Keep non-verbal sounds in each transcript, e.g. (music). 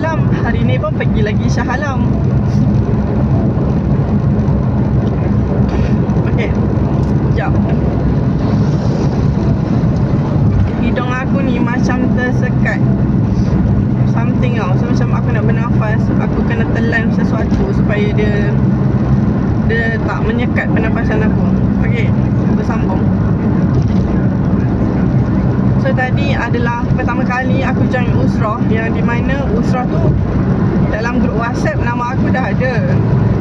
Alam Hari ni pun pergi lagi Shah Alam Okay Sekejap Hidung aku ni macam tersekat. Something tau So macam aku nak bernafas. Aku kena telan sesuatu Supaya dia Dia tak menyekat pernafasan aku. Okay Bersambung So tadi adalah Pertama kali aku join Usrah Yang di mana Usrah tu Dalam grup WhatsApp Nama aku dah ada.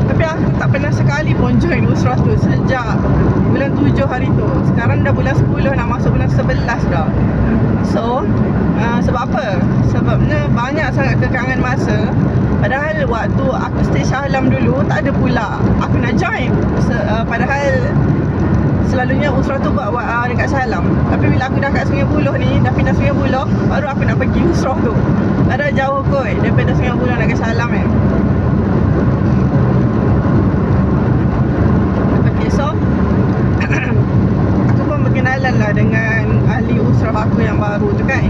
Tapi aku tak pernah sekali pun Join Usrah tu Sejak Bulan 7 hari tu. Sekarang dah bulan 10 Nak masuk bulan 11 dah. So uh, Sebab apa? Sebabnya banyak sangat kekangan masa. Padahal waktu aku stay Shah Alam dulu Tak ada pula. Aku nak join. Se- uh, Padahal Selalunya Usrah tu buat uh, dekat Shah Alam Tapi bila aku dah kat Sungai Buloh ni Dah pindah Sungai Buloh Baru aku nak pergi Usrah tu. Padahal jauh kot Daripada Sungai Buloh nak ke Shah Alam kan Okay so (clears throat) Aku pun berkenalan lah dengan ahli usrah aku yang baru tu kan.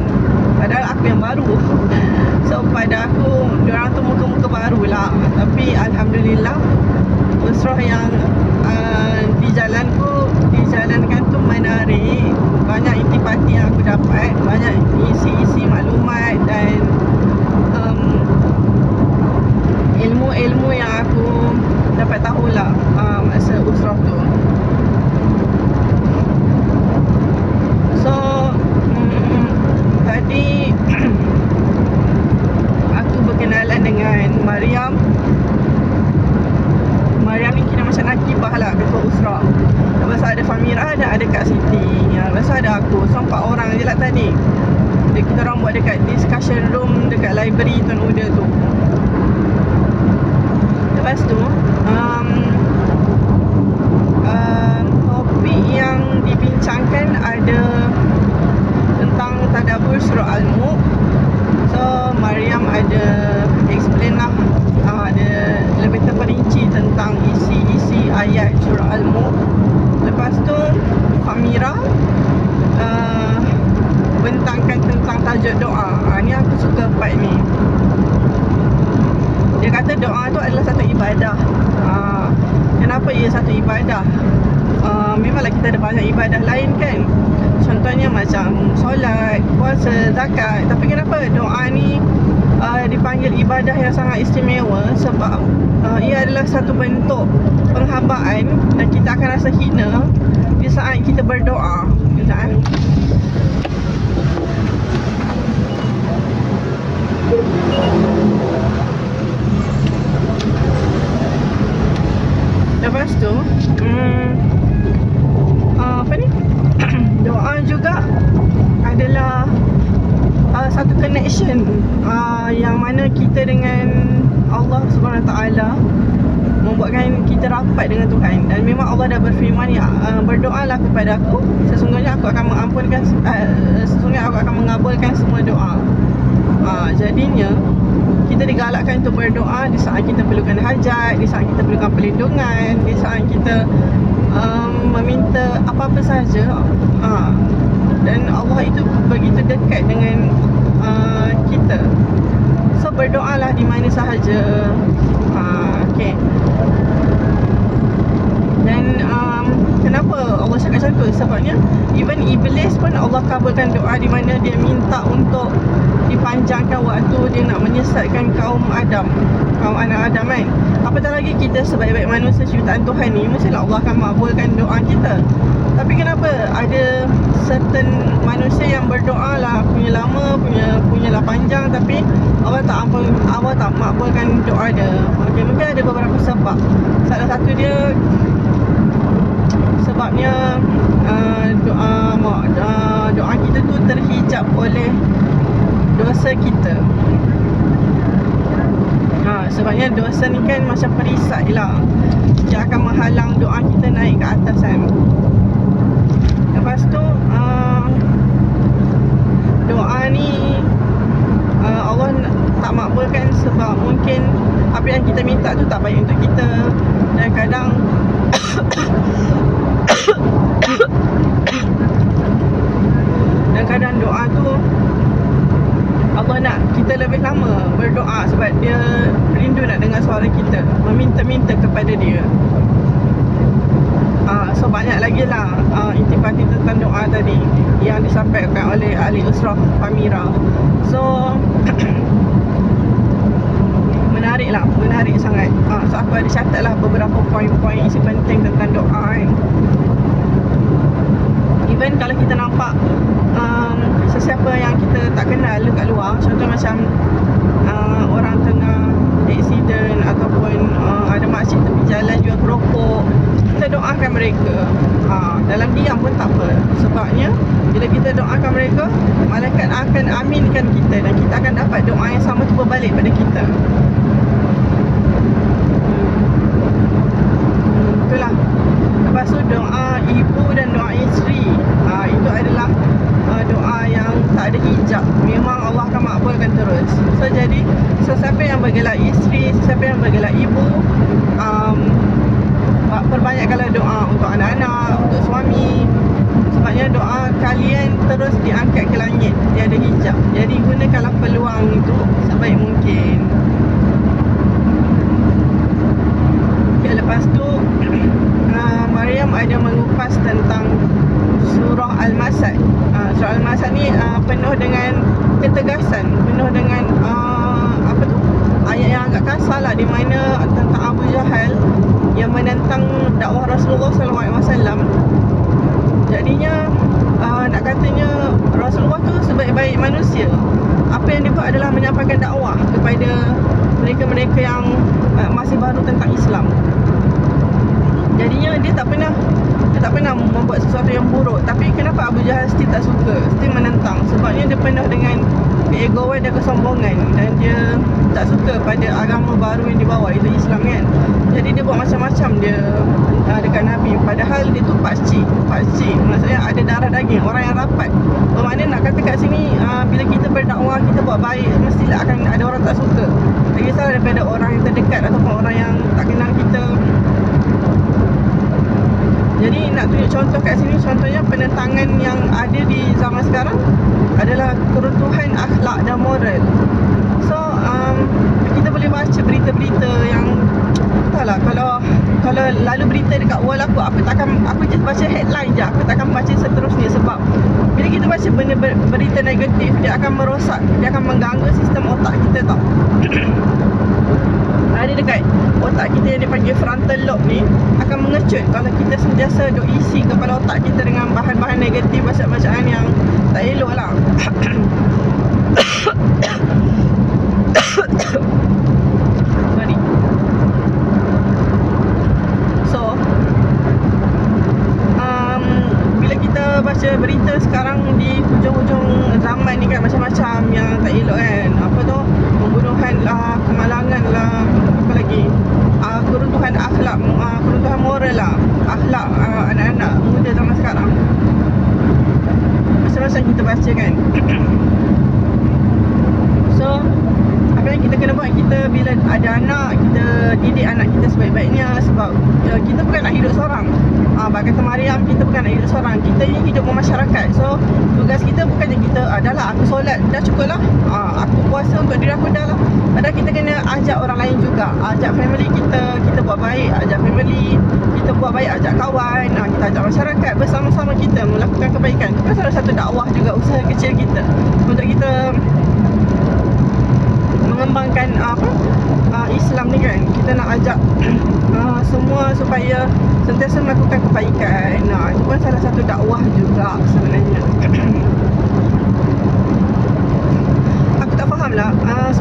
Padahal aku yang baru. (laughs) So pada aku, diorang tu muka-muka baru lah. Tapi Alhamdulillah Usrah yang uh, dijalanku, dijalankan tu menarik Banyak intipati yang aku dapat Banyak isi-isi maklumat dan um, Ilmu-ilmu yang aku dapat tahulah uh, Masa usrah tu So mm, Tadi Aku berkenalan dengan Mariam Mariam ni kira macam Nakibah lah Ketua Usra Lepas tu ada Famira dan ada Kak Siti ya, Lepas tu ada aku So empat orang je lah tadi Dia kita orang buat dekat discussion room Dekat library Tuan Uda tu Lepas tu um, um, Topik yang dibincangkan ada Tentang Tadabur Surah Al-Mulk So Mariam ada explain lah uh, Ada lebih terperinci tentang isi-isi ayat Surah Al-Mulk Lepas tu Famira uh, Bentangkan tentang tajuk doa. Uh, Ni aku suka part ni. Dia kata doa tu adalah satu ibadah. Uh, Kenapa ia satu ibadah? Memanglah kita ada banyak ibadah lain kan. Contohnya macam solat, puasa, zakat. Tapi kenapa doa ni uh, dipanggil ibadah yang sangat istimewa? Sebab uh, ia adalah satu bentuk penghambaan Dan kita akan rasa hina di saat kita berdoa. Eh Lepas tu hmm, uh, Apa ni Doa juga Adalah uh, Satu connection uh, Yang mana kita dengan Allah Subhanahu Taala Membuatkan kita rapat dengan Tuhan. Dan memang Allah dah berfirman ya, uh, Berdoalah kepada aku. Sesungguhnya aku akan mengampunkan uh, Sesungguhnya aku akan mengabulkan semua doa. Uh, Jadinya kita digalakkan untuk berdoa di saat kita perlukan hajat, di saat kita perlukan perlindungan, di saat kita um, meminta apa-apa sahaja. Uh, dan Allah itu begitu dekat dengan uh, kita. So berdoalah di mana sahaja. Uh, okay. Dan um, kenapa Allah cakap macam tu? Sebabnya even iblis pun Allah kabulkan doa di mana dia minta untuk dipanjangkan waktu dia nak menyesatkan kaum Adam kaum anak Adam kan? Apatah lagi kita sebaik-baik manusia ciptaan Tuhan ni mestilah Allah akan makbulkan doa kita. Tapi kenapa? Ada certain manusia yang berdoa lah punya lama punya punya lah panjang tapi Allah tak ampun Allah tak makbulkan doa dia. Okay, mungkin ada beberapa sebab. Salah satu dia sebabnya uh, doa uh, doa kita tu terhijab oleh dosa kita. Ha, Sebabnya dosa ni kan macam perisai lah. Dia akan menghalang doa kita naik ke atas kan? Lepas tu uh, Doa ni uh, Allah tak makbulkan sebab mungkin Apa yang kita minta tu tak baik untuk kita. Dan (coughs) Dan kadang doa tu Allah nak kita lebih lama berdoa sebab dia rindu nak dengar suara kita meminta-minta kepada dia. Uh, so banyak lagi lah uh, intipati tentang doa tadi yang disampaikan oleh Ali Usrah Pamira. So (coughs) menarik lah, menarik sangat. Uh, so aku ada catat lah beberapa poin-poin isi penting macam uh, orang tengah accident ataupun uh, ada makcik tepi jalan jual keropok kita doakan mereka. Ha, dalam diam pun tak apa. Sebabnya bila kita doakan mereka malaikat akan aminkan kita dan kita akan dapat doa yang sama tu berbalik pada kita hmm, itulah lepas tu doa ibu dan doa isteri ha, itu adalah uh, doa yang tak ada hijab memang Allah akan makbulkan terus so jadi sesiapa yang bergelar isteri sesiapa yang bergelar ibu um, perbanyakkanlah doa untuk anak-anak, untuk suami. Sebabnya doa kalian terus diangkat ke langit. Dia ada hijab. Jadi gunakanlah peluang itu sebaik mungkin. Okay, lepas tu uh, Mariam ada mengupas tentang surah Al-Masad. Uh, surah Al-Masad ni uh, penuh dengan ketegasan, penuh dengan uh, apa tu? Ayat yang agak kasar lah di mana tentang Abu Jahal yang menentang dakwah Rasulullah sallallahu alaihi wasallam. Jadinya uh, nak katanya Rasulullah tu sebaik-baik manusia. Apa yang dia buat adalah menyampaikan dakwah kepada mereka-mereka yang uh, masih baru tentang Islam. Jadinya dia tak pernah dia tak pernah membuat sesuatu yang buruk. Tapi kenapa Abu Jahal still tak suka? Still menentang. Sebabnya dia penuh dengan keegoan dan kesombongan. Dan dia tak suka pada agama baru yang dibawa itu Islam kan? Jadi dia buat macam-macam dia uh, dekat Nabi. Padahal dia tu pakcik pakcik maksudnya ada darah daging. Orang yang rapat. Bermakna nak kata kat sini uh, bila kita berdakwah kita buat baik mestilah akan ada orang tak suka. Tak kisahlah daripada orang yang terdekat ataupun orang yang tak kenal kita jadi nak tunjuk contoh kat sini contohnya penentangan yang ada di zaman sekarang adalah keruntuhan akhlak dan moral. So um, kita boleh baca berita-berita yang entahlah kalau kalau lalu berita dekat wall aku aku takkan aku just baca headline je aku takkan baca seterusnya sebab bila kita baca benda berita negatif dia akan merosak dia akan mengganggu sistem otak kita tau (coughs) ada dekat otak kita yang dipanggil frontal lobe ni akan mengecut. Kalau kita sentiasa duk isi kepala otak kita dengan bahan-bahan negatif bacaan-bacaan yang tak elok lah. (coughs) So um, bila kita baca berita sekarang di hujung-hujung zaman ni kan macam-macam yang tak elok kan apa tu pembunuhan lah kemalangan lah apa lagi uh, keruntuhan akhlak uh, keruntuhan moral lah akhlak uh, anak-anak muda zaman sekarang baca kan? (coughs) So apa yang kita kena buat kita bila ada anak kita didik anak kita sebaik-baiknya sebab uh, kita bukan nak hidup seorang. Uh, bagi kata Mariam kita bukan nak hidup seorang. Kita ni hidup bermasyarakat so tugas kita bukannya kita adalah uh, aku solat. Dah cukup lah. Uh, aku puasa untuk diri aku dah lah. Padahal kita kena ajak orang lain juga. Ajak family kita kita buat baik ajak family kita buat baik ajak kawan uh, kita ajak masyarakat bersama-sama kita melakukan kebaikan. Itu salah satu dakwah juga usaha kecil kita. Untuk kita mengembangkan uh, apa uh, Islam ni kan kita nak ajak uh, semua supaya sentiasa melakukan kebaikan nah itu pun salah satu dakwah juga sebenarnya aku tak faham lah uh,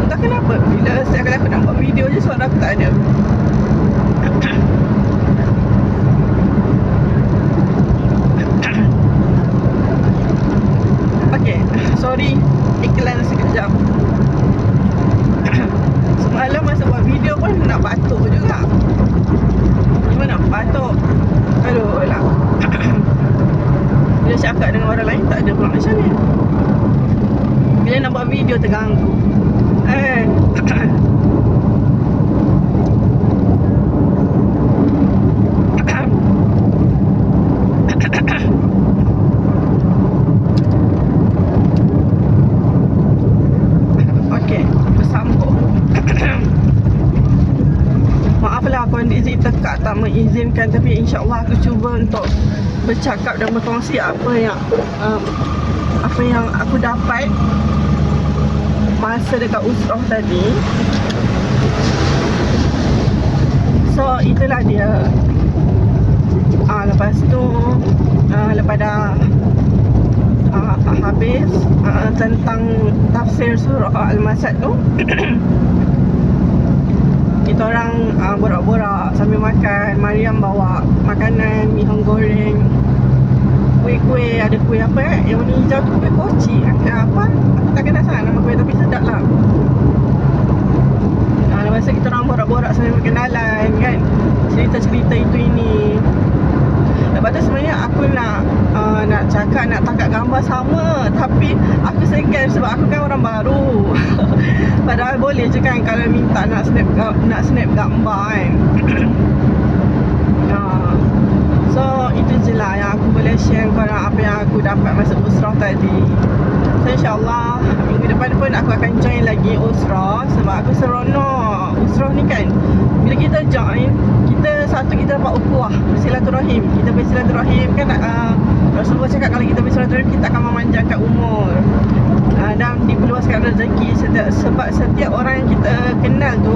Entah kenapa Bila setiap kali aku nak buat video je Suara aku tak ada Sorry iklan sekejap. (coughs) Semalam masa buat video pun nak batuk juga. Cuma nak batuk. Aduh lah. (coughs) Bila cakap dengan orang lain tak ada pula macam ni. Bila nak buat video terganggu. (coughs) Eh bercakap dan berkongsi apa yang um, apa yang aku dapat masa dekat usrah tadi. So itulah dia. Ah lepas tu ah, lepas dah ah, habis ah, tentang tafsir surah Al-Masad tu (coughs) kita orang uh, borak-borak sambil makan Mariam bawa makanan mihong goreng kuih-kuih ada kuih apa eh? Yang warna hijau tu kuih koci. Apa aku tak kenal sangat nama kuih tapi sedap lah. Uh, lepas kita orang borak-borak sambil berkenalan kan? Cerita-cerita itu ini. Lepas tu sebenarnya aku nak uh, nak cakap nak tangkap gambar sama. Tapi aku segan sebab aku kan orang baru. (laughs) Padahal boleh je kan kalau minta nak snap nak snap gambar kan. uh, so itu je lah yang aku boleh share korang apa yang aku dapat masa usrah tadi. So insyaAllah minggu depan pun aku akan join lagi usrah sebab aku seronok. Usrah ni kan bila kita join kita satu kita dapat ukuah silaturahim kita bersilaturahim kan uh, Rasulullah cakap kalau kita bersilaturahim kita akan memanjangkan umur uh, dan diperluaskan rezeki setiap, sebab setiap orang yang kita kenal tu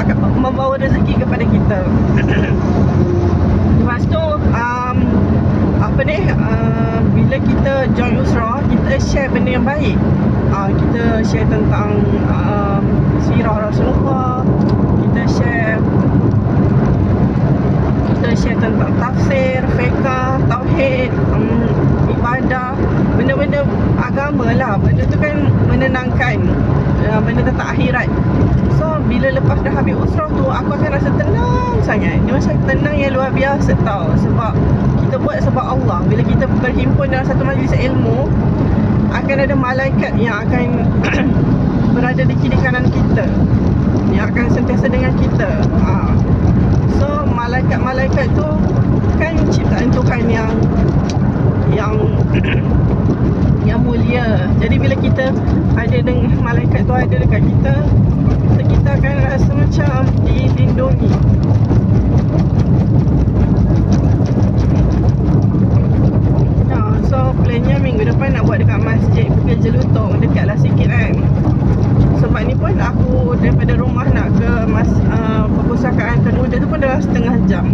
akan membawa rezeki kepada kita (coughs) lepas tu um, apa ni uh, bila kita join usrah kita share benda yang baik. Uh, kita share tentang um, sirah Rasulullah. Kita share kita share tentang tafsir, fiqah, tauhid, um, ibadah, benda-benda agama lah. Benda tu kan menenangkan, uh, benda tentang akhirat. So, bila lepas dah habis usrah tu, aku akan rasa tenang sangat. Dia macam tenang yang luar biasa tau. Sebab kita buat sebab Allah. Bila kita berhimpun dalam satu majlis ilmu, akan ada malaikat yang akan (clears throat) berada di kiri kanan kita. Yang akan sentiasa dengan kita. Ha. So malaikat-malaikat tu kan ciptaan Tuhan yang yang yang mulia. Jadi bila kita ada dengan tu ada dekat kita, kita akan rasa macam dilindungi. Ya, so plannya minggu depan nak buat dekat masjid Bukit Jelutong Dekatlah sikit kan. Sebab ni pun aku daripada rumah nak ke mas, uh, perpustakaan Kemudian tu pun dah setengah jam.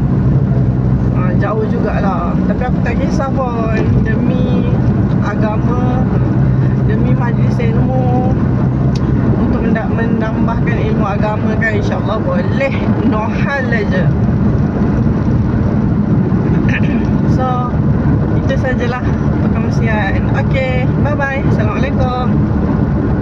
Uh, Jauh jugalah. Tapi aku tak kisah pun Demi agama Demi majlis ilmu menambahkan ilmu agama kan InsyaAllah boleh. No hal aja. (coughs) So Itu sajalah perkongsian. Okay Bye bye Assalamualaikum